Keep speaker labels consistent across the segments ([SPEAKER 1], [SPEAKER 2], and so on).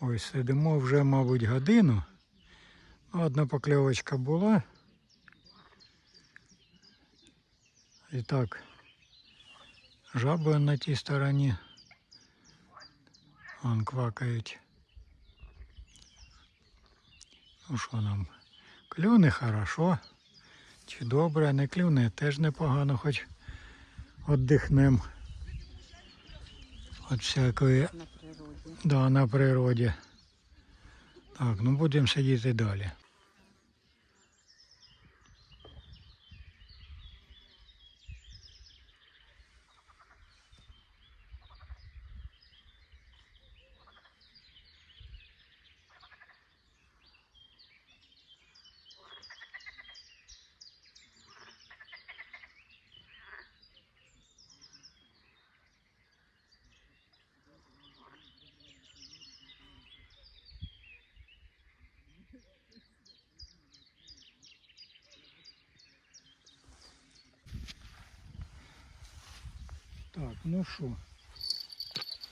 [SPEAKER 1] Ось сидимо вже, мабуть, годину. Ну, Одна покльовочка була. І так, жаби на тій стороні. Вон квакають. Ну що нам? Клюне хорошо. Чи добре, не клюне, теж непогано, хоч віддихнем. От всякої. Да, на природі. Так, ну будемо сидіти далі. Так, ну що,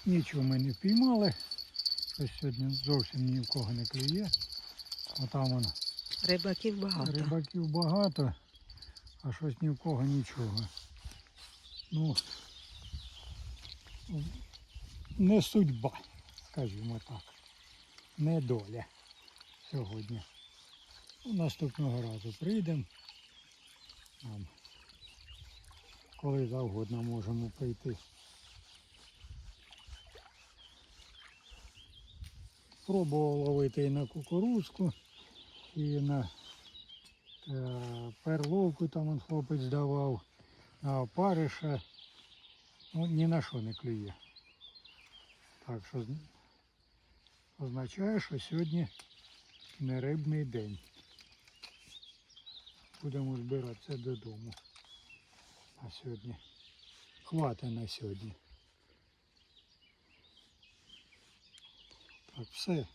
[SPEAKER 1] нічого ми не впіймали. Щось сьогодні зовсім ні в кого не клює. А там воно
[SPEAKER 2] Рибаків багато.
[SPEAKER 1] рибаків багато, а щось ні в кого нічого. Ну, не судьба, скажімо так. Не доля сьогодні. Наступного разу прийдемо. Коли завгодно можемо прийти. Пробував ловити і на кукурузку, і на е, перловку там он хлопець давав, на опариша. Ну, ні на що не клює. Так що означає, що сьогодні не рибний день. Будемо збиратися додому. На сьогодні. Хватить на сьогодні. Так, все.